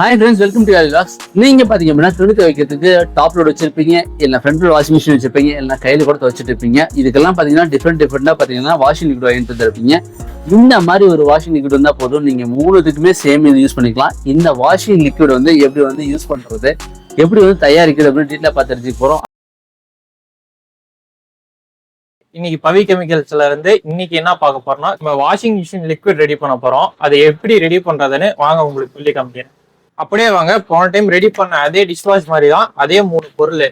Hi friends welcome to லாஸ் நீங்க பாத்தீங்க அப்படின்னா துணி துவைக்கிறதுக்கு டாப் லோட் வச்சிருப்பீங்க இல்ல ஃப்ரண்ட் லோட் வாஷிங் மிஷின் வச்சிருப்பீங்க இல்ல கையில கூட துவைச்சிட்டு இருப்பீங்க. இதுக்கெல்லாம் பாத்தீங்கன்னா டிஃப்ரெண்ட் டிஃப்ரெண்டா பாத்தீங்கன்னா வாஷிங் லிக்விட் வாங்கிட்டு வந்திருப்பீங்க இந்த மாதிரி ஒரு வாஷிங் லிக்விட் வந்தா போதும். நீங்க மூணுத்துக்குமே சேம் இது யூஸ் பண்ணிக்கலாம். இந்த வாஷிங் லிக்விட் வந்து எப்படி வந்து யூஸ் பண்றது எப்படி வந்து தயாரிக்கிறது அப்படின்னு டீட்டெயிலாக பார்த்து தெரிஞ்சுக்க போறோம். இன்னைக்கு பவி கெமிக்கல்ஸ்ல இருந்து இன்னைக்கு என்ன பார்க்க போறோம்னா நம்ம வாஷிங் மிஷின் லிக்விட் ரெடி பண்ண போறோம். அதை எப்படி ரெடி பண்றதுன்னு வாங்க உங்களுக்கு சொல்லி காமிக்கிறேன். அப்படியே வாங்க. போன டைம் ரெடி பண்ண அதே டிஷ்வாஷ் மாதிரி தான் அதே மூணு பொருள்.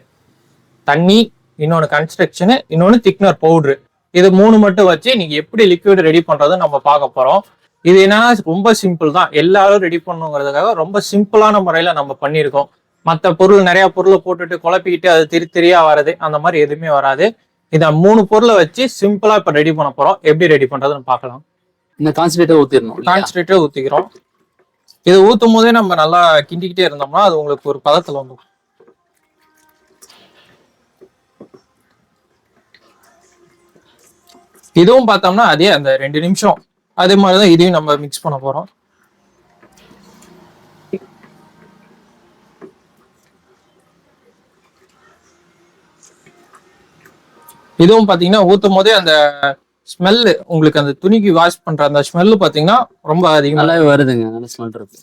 தண்ணி இன்னொன்று கன்ஸ்ட்ரக்ஷனு இன்னொன்று திக்னர் பவுட்ரு இது மூணு மட்டும் வச்சு நீங்க எப்படி லிக்விட் ரெடி பண்றதுன்னு நம்ம பார்க்க போறோம். இது என்னன்னா ரொம்ப சிம்பிள் தான். எல்லாரும் ரெடி பண்ணுங்கிறதுக்காக ரொம்ப சிம்பிளான முறையில நம்ம பண்ணியிருக்கோம். மற்ற பொருள் நிறைய பொருளை போட்டுட்டு குழப்பிக்கிட்டு அது திரி திரியா வர்றது அந்த மாதிரி எதுவுமே வராது. இந்த மூணு பொருளை வச்சு சிம்பிளா இப்ப ரெடி பண்ண போறோம். எப்படி ரெடி பண்றதுன்னு பார்க்கலாம். இந்த கான்சன்ட்ரேட்டர் ஊத்திடணும் இல்லையா? கான்சன்ட்ரேட்டர் ஊத்திக்கிறோம். இதை ஊத்தும் போதே நம்ம நல்லா கிண்டிக்கிட்டே இருந்தோம்னா அது உங்களுக்கு ஒரு பதத்துல வந்துடும் இதுவும் பார்த்தோம்னா அதே அந்த ரெண்டு நிமிஷம். அதே மாதிரிதான் இதையும் நம்ம மிக்ஸ் பண்ண போறோம். இதுவும் பாத்தீங்கன்னா ஊத்தும் போதே அந்த ஸ்மெல்லு உங்களுக்கு அந்த துணிக்கு வாஷ் பண்ற அந்த ஸ்மெல்லு பாத்தீங்கன்னா ரொம்ப அதிகமா நல்லாவே வருதுங்க நல்ல ஸ்மெல் இருக்கு.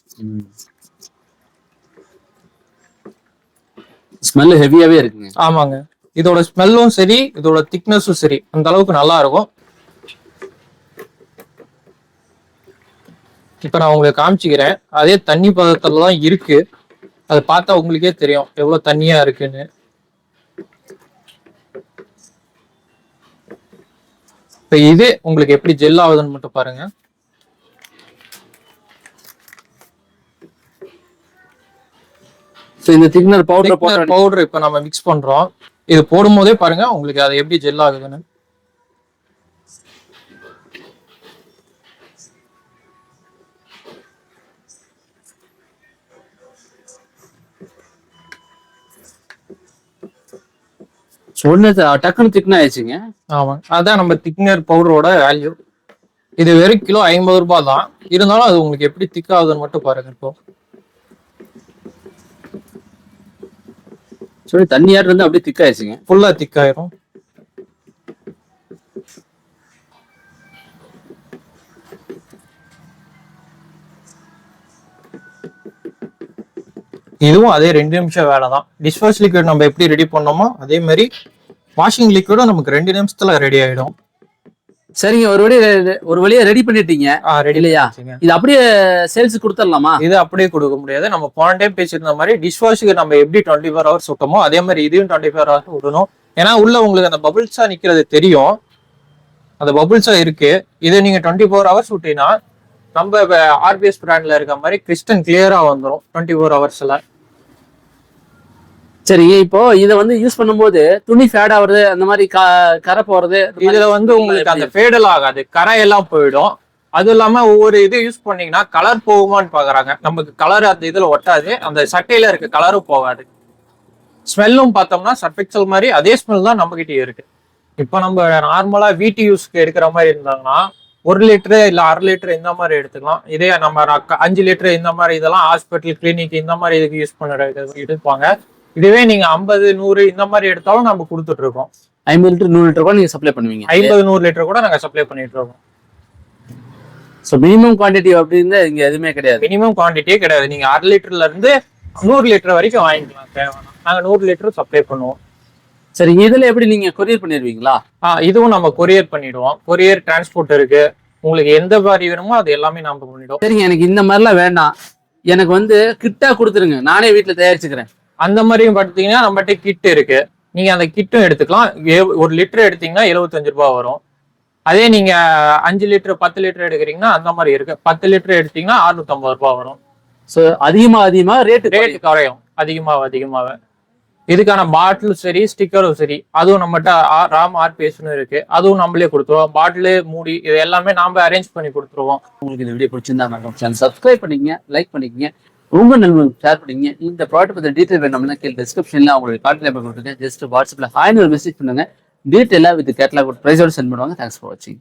ஸ்மெல் ஹெவியாவே இருக்குங்க. ஆமாங்க. இதோட ஸ்மெல்லும் சரி இதோட திக்னஸும் சரி அந்த அளவுக்கு நல்லா இருக்கும். இப்ப நான் உங்களுக்கு காமிச்சிக்கிறேன். அதே தண்ணி பதத்துல தான் இருக்கு. அது பார்த்தா உங்களுக்கே தெரியும் எவ்வளவு தண்ணியா இருக்குன்னு. இப்ப இது உங்களுக்கு எப்படி ஜெல் ஆகுதுன்னு மட்டும் பாருங்க. ஸோ இந்த திக்னர் பவுடர் பவுடர் இப்ப நம்ம மிக்ஸ் பண்றோம். இது போடும் போதே பாருங்க உங்களுக்கு அது எப்படி ஜெல் ஆகுதுன்னு. சொன்னது டக்குன்னு திக்ன ஆயிடுச்சுங்க. ஆமாங்க அதான் நம்ம திக்னர் பவுடரோட வேல்யூ இது வெறும் கிலோ ஐம்பது ரூபாய் தான். இருந்தாலும் அது உங்களுக்கு எப்படி திக் ஆகுதுன்னு மட்டும் பாருங்க இப்போ. சொல்லி தண்ணியாட்டு இருந்து அப்படியே திக் ஆயிடுச்சுங்க. ஃபுல்லா திக் ஆயிரும். இதுவும் அதே ரெண்டு நிமிஷம் வேலை தான் டிஷ்வாஷ் லிக்விட் நம்ம எப்படி ரெடி பண்ணோமோ அதே மாதிரி வாஷிங் லிக்விடும் நமக்கு ரெண்டு நிமிஷத்துல ரெடி ஆயிடும். சரிங்க ஒரு வழியா ஒரு வழியா ரெடி பண்ணிட்டீங்க. ரெடி இல்லையா? இது அப்படியே சேல்ஸ் கொடுத்துடலாமா? இது அப்படியே கொடுக்க முடியாது. நம்ம போன டைம் பேசியிருந்த மாதிரி டிஷ்வாஷுக்கு நம்ம எப்படி டுவெண்ட்டி ஃபோர் ஹவர்ஸ் விட்டோமோ அதே மாதிரி இதையும் டுவெண்ட்டி ஃபோர் ஹவர்ஸ் விடணும் ஏன்னா உள்ள உங்களுக்கு அந்த பபுள்ஸா நிக்கிறது தெரியும். அந்த பபுள்ஸா இருக்கு. இதை நீங்க டுவெண்ட்டி ஃபோர் ஹவர்ஸ் விட்டீங்கன்னா நம்ம ஆர்பிஎஸ் பிராண்ட்ல இருக்க மாதிரி கிறிஸ்டன் கிளியரா வந்துடும் டுவெண்ட்டி ஃபோர் ஹவர்ஸ்ல சரி இப்போ இதை வந்து யூஸ் பண்ணும்போது துணி ஃபேட் ஆகுறது அந்த மாதிரி கரை போறது இதுல வந்து உங்களுக்கு அந்த ஃபேடல் ஆகாது. கரை எல்லாம் போயிடும். அது இல்லாம ஒவ்வொரு இது யூஸ் பண்ணீங்கன்னா கலர் போகுமான்னு பாக்குறாங்க. நமக்கு கலர் அந்த இதுல ஒட்டாது. அந்த சட்டையில இருக்க கலரும் போகாது. ஸ்மெல்லும் பார்த்தோம்னா சர்ஃபெக்சல் மாதிரி அதே ஸ்மெல் தான் நம்ம கிட்டே இருக்கு. இப்போ நம்ம நார்மலா வீட்டு யூஸ்க்கு எடுக்கிற மாதிரி இருந்தாங்கன்னா ஒரு லிட்டரு இல்ல அரை லிட்டர் இந்த மாதிரி எடுத்துக்கலாம். இதே நம்ம அஞ்சு லிட்டர் இந்த மாதிரி இதெல்லாம் ஹாஸ்பிட்டல் கிளினிக் இந்த மாதிரி இதுக்கு யூஸ் பண்ணுற எடுப்பாங்க. இதுவே நீங்க ஐம்பது நூறு இந்த மாதிரி எடுத்தாலும் நம்ம கொடுத்துட்டு இருக்கோம் ஐம்பது லிட்டர் நூறு லிட்டர் கூட நீங்க சப்ளை பண்ணுவீங்க. ஐம்பது நூறு லிட்டர் கூட நாங்க சப்ளை பண்ணிட்டு இருக்கோம் ஸோ மினிமம் குவான்டிட்டி அப்படின்னு இங்க எதுவுமே கிடையாது. மினிமம் குவான்டிட்டியே கிடையாது. நீங்க அரை லிட்டர்ல இருந்து நூறு லிட்டர் வரைக்கும் வாங்கிக்கலாம். தேவைன்னா நாங்க நூறு லிட்டர் சப்ளை பண்ணுவோம். சரி இதுல எப்படி நீங்க கொரியர் பண்ணிடுவீங்களா? ஆ இதுவும் நம்ம கொரியர் பண்ணிடுவோம். கொரியர் டிரான்ஸ்போர்ட் இருக்கு. உங்களுக்கு எந்த மாதிரி வேணுமோ அது எல்லாமே நாம பண்ணிடுவோம். சரிங்க எனக்கு இந்த மாதிரிலாம் வேண்டாம். எனக்கு வந்து கிட்டா கொடுத்துருங்க. நானே வீட்டுல தயாரிச்சுக்கிறேன். அந்த மாதிரியும் பார்த்தீங்கன்னா நம்மகிட்ட கிட் இருக்கு. நீங்க அந்த கிட்டும் எடுத்துக்கலாம். ஒரு லிட்டர் எடுத்தீங்கன்னா எழுபத்தஞ்சு ரூபாய் வரும். அதே நீங்க அஞ்சு லிட்டர் பத்து லிட்டர் எடுக்கிறீங்கன்னா அந்த மாதிரி இருக்கு. பத்து லிட்டர் எடுத்தீங்கன்னா 650 ரூபாய் வரும். ஸோ அதிகமா அதிகமா ரேட்டு ரேட் குறையும். அதிகமாக அதிகமாக இதுக்கான பாட்டிலும் சரி ஸ்டிக்கரும் சரி அதுவும் நம்மகிட்ட ராம் ஆர்பிஎஸ்னு இருக்கு. அதுவும் நம்மளே கொடுத்துருவோம். பாட்டிலு மூடி இது எல்லாமே நாம அரேஞ்ச் பண்ணி கொடுத்துருவோம். உங்களுக்கு இந்த வீடியோ பிடிச்சிருந்தா மறக்காம சேனல் சப்ஸ்கிரைப் பண்ணிக்கங்க லைக் பண்ணிக்கங்க. ரொம்ப நண்பர்களுக்கு ஷேர் பண்ணுங்க இந்த ப்ராடக்ட் பற்றி டீட்டெயில் வேணும்னா கீழே டிஸ்கிரிப்ஷனில் உங்களுக்கு கான்டாக்ட் நம்பர் கொடுத்துருக்கேன். ஜஸ்ட் வாட்ஸ்அப்ல ஹாய்னு ஒரு மெசேஜ் பண்ணுங்க. டீட்டெயிலாக வித் கேட்லாக் ப்ரைஸோடு சென்ட் பண்ணுவாங்க. தேங்க்ஸ் ஃபார் வாட்சிங்